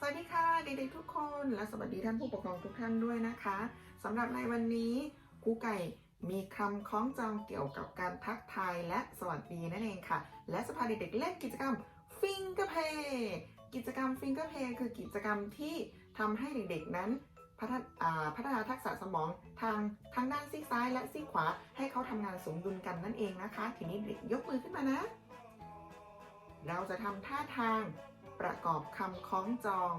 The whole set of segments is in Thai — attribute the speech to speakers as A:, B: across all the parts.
A: สวัสดีค่ะเด็กๆทุกคนและสวัสดีท่านผู้ปกครองทุกท่านด้วยนะคะสำหรับในวันนี้ครูไก่มีคำคล้องจองเกี่ยวกับการทักทายและสวัสดีนั่นเองค่ะ และจะพาเด็กๆเล่นกิจกรรมฟิงเกอร์เพย์กิจกรรมฟิงเกอร์เพย์คือกิจกรรมที่ทำให้เด็กๆนั้นพัฒนาพัฒนาทักษะสมองทางทั้งด้านซีกซ้ายและซีกขวา ให้เขาทำงานสมดุลกันนั่นเองนะคะ ทีนี้เด็กยกมือขึ้นมานะ เราจะทำท่าทางประกอบคำคล้องจอง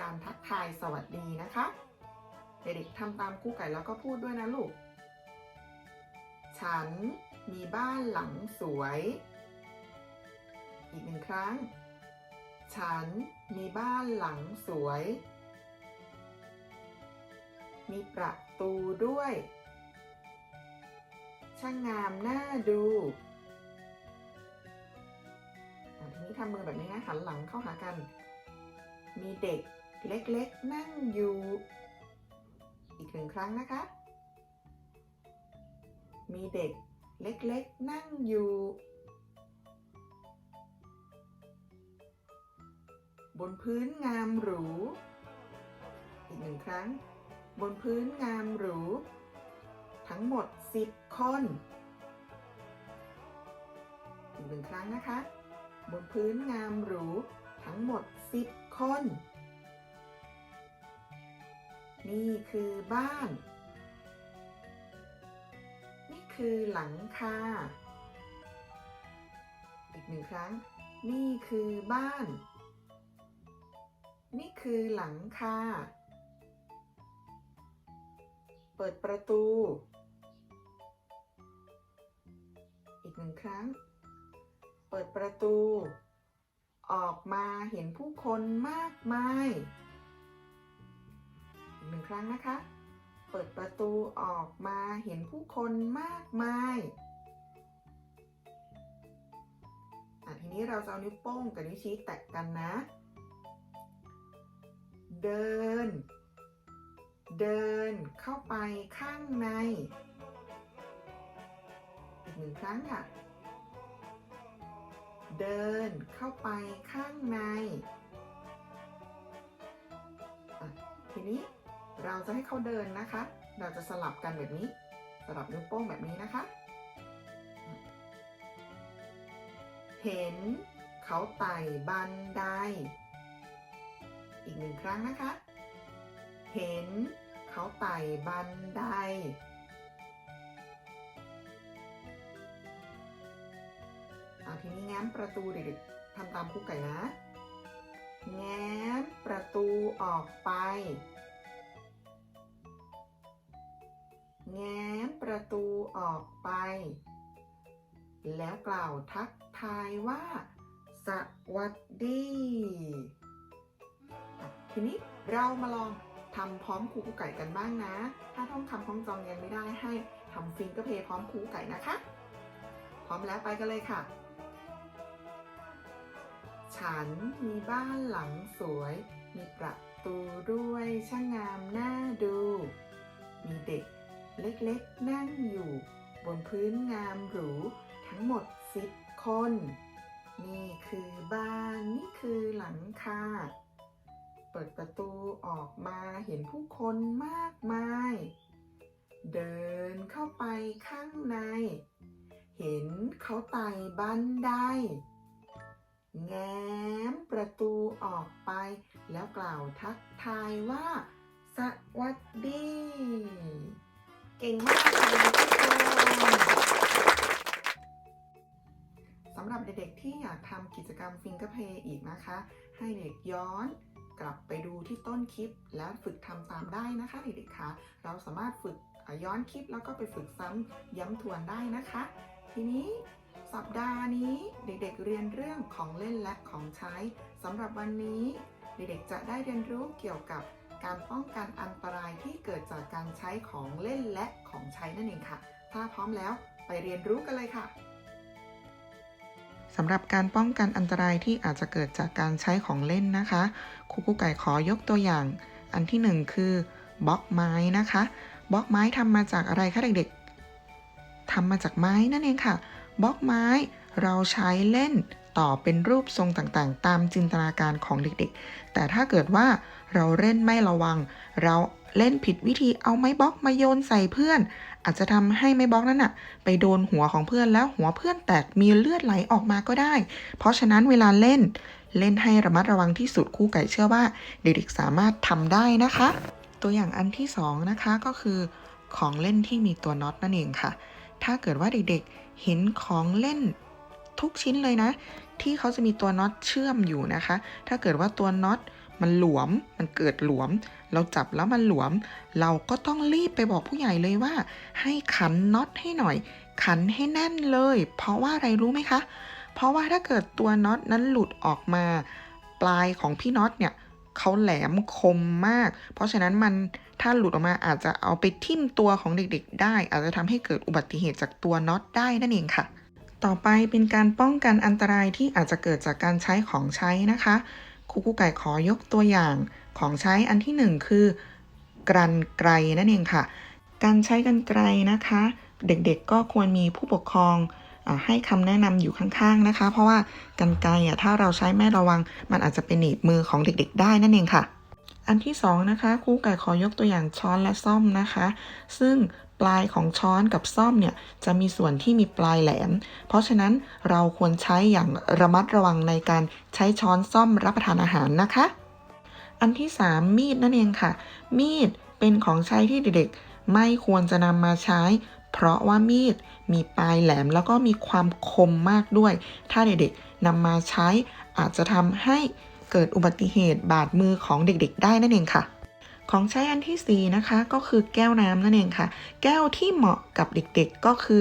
A: การทักทายสวัสดีนะคะ เด็กๆทำตามครู่ไก่แล้วก็พูดด้วยนะลูก ฉันมีบ้านหลังสวย อีกหนึ่งครั้ง ฉันมีบ้านหลังสวย มีประตูด้วย ช่างงามน่าดู ทีนี้ทำมือแบบนี้นะหันหลังเข้าหากัน มีเด็กเล็กๆ นั่งอยู่ อีกหนึ่งครั้งนะคะ มีเด็กเล็กๆ นั่งอยู่ บนพื้นงามหรู อีกหนึ่งครั้ง บนพื้นงามหรู ทั้งหมด 10 คน อีกหนึ่งครั้งนะคะ บนพื้นงามหรูทั้งหมด 10 คน นี่คือบ้าน นี่คือหลังคา อีกหนึ่งครั้ง นี่คือบ้าน นี่คือหลังคา เปิดประตู อีกหนึ่งครั้ง ปิดประตู ออกมาเห็นผู้คนมากมายหนึ่งครั้งนะคะ เปิดประตูออกมาเห็นผู้คนมากมายอะทีนี้เราจะเอานิ้วโป้งกับนิ้วชี้แตะกันนะ เดิน เดินเข้าไปข้างใน อีกหนึ่งครั้งค่ะ เดินเข้าไปข้างใน ทีนี้เราจะให้เขาเดินนะคะ เราจะสลับกันแบบนี้ สลับนิ้วโป้งแบบนี้นะคะ เห็นเขาไต่บันได อีกหนึ่งครั้งนะคะ เห็นเขาไต่บันได อ่าทีนี้แง้มประตูเด็กๆทำตามครูไก่นะ แง้มประตูออกไป แง้มประตูออกไป แล้วกล่าวทักทายว่า สวัสดี ทีนี้เรามาลองทำพร้อมครูไก่กันบ้างนะ ถ้าท่องคำคล้องจองยังไม่ได้ให้ทำฟิงเกอร์เพย์พร้อมครูไก่นะคะ พร้อมแล้วไปกันเลยค่ะ ฉันมีบ้านหลังสวย มีประตูด้วยช่างงามน่าดู มีเด็กเล็กๆนั่งอยู่ บนพื้นงามหรู ทั้งหมดสิบคน นี่คือบ้านนี่คือหลังคา เปิดประตูออกมาเห็นผู้คนมากมาย เดินเข้าไปข้างใน เห็นเขาไต่บันได แง้มประตูออกไป แล้วกล่าวทักทายว่า สวัสดี เก่งมากเลยทุกคนสำหรับเด็กๆที่อยากทำกิจกรรมฟิงเกอร์เพย์อีกนะคะ ให้เด็กย้อนกลับไปดูที่ต้นคลิปแล้วฝึกทำตามได้นะคะเด็กๆคะเราสามารถฝึกย้อนคลิปแล้วก็ไปฝึกซ้ำย้ำทวนได้นะคะ ทีนี้ สัปดาห์นี้เด็กๆเรียนเรื่องของเล่นและของใช้สำหรับวันนี้ เด็กๆจะได้เรียนรู้เกี่ยวกับการป้องกันอันตรายที่เกิดจากการใช้ของเล่นและของใช้นั่นเองค่ะ ถ้าพร้อมแล้วไปเรียนรู้กันเลยค่ะสำหรับการป้องกันอันตรายที่อาจจะเกิดจากการใช้ของเล่นนะคะครูกุ๊กไก่ขอยกตัวอย่าง อันที่หนึ่งคือบล็อกไม้นะคะบล็อกไม้ทำมาจากอะไรคะเด็กๆทำมาจากไม้นั่นเองค่ะ บล็อกไม้ เราใช้เล่นต่อเป็นรูปทรงต่างๆ ตามจินตนาการของเด็กๆ แต่ถ้าเกิดว่าเราเล่นไม่ระวัง เราเล่นผิดวิธีเอาไม้บล็อกมาโยนใส่เพื่อน อาจจะทำให้ไม้บล็อกนั้นน่ะไปโดนหัวของเพื่อนแล้วหัวเพื่อนแตกมีเลือดไหลออกมาก็ได้ เพราะฉะนั้นเวลาเล่น เล่นให้ระมัดระวังที่สุดคู่ไก่เชื่อว่า เด็กๆสามารถทำได้นะคะ ตัวอย่างอันที่สองนะคะก็คือของเล่นที่มีตัวน็อตนั่นเองค่ะ ถ้าเกิดว่าเด็กๆ เห็นของเล่นทุกชิ้นเลยนะ ที่เขาจะมีตัวน็อตเชื่อมอยู่นะคะ ถ้าเกิดว่าตัวน็อตมันหลวม มันเกิดหลวม เราจับแล้วมันหลวม เราก็ต้องรีบไปบอกผู้ใหญ่เลยว่า ให้ขันน็อตให้หน่อย ขันให้แน่นเลย เพราะว่าอะไรรู้ไหมคะ เพราะว่าถ้าเกิดตัวน็อตนั้นหลุดออกมา ปลายของพี่น็อตเนี่ยเขาแหลมคมมาก เพราะฉะนั้นมัน ถ้าหลุดออกมาอาจจะเอาไปทิ่มตัวของเด็กๆ ได้ อาจจะทำให้เกิดอุบัติเหตุจากตัวน็อตได้นั่นเองค่ะ ต่อไปเป็นการป้องกันอันตรายที่อาจจะเกิดจากการใช้ของใช้นะคะครูกุ๊กไก่ขอยกตัวอย่างของใช้อันที่หนึ่งคือ กรันไกรนั่นเองค่ะ การใช้กันไกรนะคะ เด็กๆก็ควรมีผู้ปกครองให้คำแนะนำอยู่ข้างๆนะคะ เพราะว่ากันไกรถ้าเราใช้ไม่ระวัง มันอาจจะเป็นหนีบมือของเด็กๆ ได้นั่นเองค่ะ อันที่สองนะคะครูไก่ขอยกตัวอย่างช้อนและซ่อมนะคะ ซึ่งปลายของช้อนกับซ่อมเนี่ยจะมีส่วนที่มีปลายแหลม เพราะฉะนั้นเราควรใช้อย่างระมัดระวังในการใช้ช้อนซ่อมรับประทานอาหารนะคะ อันที่ 3 มีดนั่นเองค่ะ มีดเป็นของใช้ที่เด็กๆ ไม่ควรจะนำมาใช้ เพราะว่ามีดมีปลายแหลมแล้วก็มีความคมมากด้วย ถ้าเด็กๆนำมาใช้อาจจะทำให้ เกิดอุบัติเหตุบาดมือของเด็กๆ ได้นั่นเองค่ะ ของใช้อันที่ 4 นะคะก็คือแก้วน้ำนั่นเองค่ะ แก้วที่เหมาะกับเด็กๆก็คือ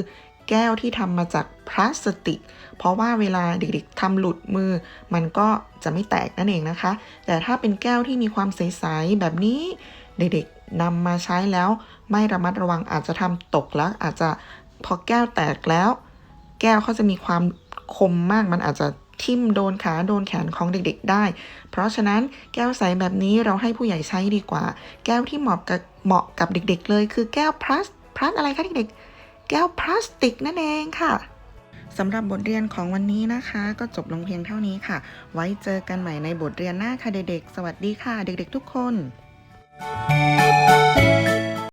A: แก้วที่ทำมาจากพลาสติก เพราะว่าเวลาเด็กๆทำหลุดมือ มันก็จะไม่แตกนั่นเองนะคะ แต่ถ้าเป็นแก้วที่มีความใสๆแบบนี้ เด็กๆนำมาใช้แล้ว ไม่ระมัดระวังอาจจะทำตกแล้วอาจจะพอแก้วแตกแล้ว แก้วเขาจะมีความคมมากมันอาจจะ ทิ่มโดนขาโดนแขนของเด็กๆได้ เพราะฉะนั้นแก้วใสแบบนี้เราให้ผู้ใหญ่ใช้ดีกว่า แก้วที่เหมาะกับเหมาะกับเด็กๆ เลย คือแก้วพลาสพลาสอะไรคะเด็กๆ แก้วพลาสติกนั่นเองค่ะสำหรับบทเรียนของวันนี้นะคะ ก็จบลงเพียงเท่านี้ค่ะ ไว้เจอกันใหม่ในบทเรียนหน้าค่ะเด็กๆ สวัสดีค่ะ เด็กๆ ทุกคน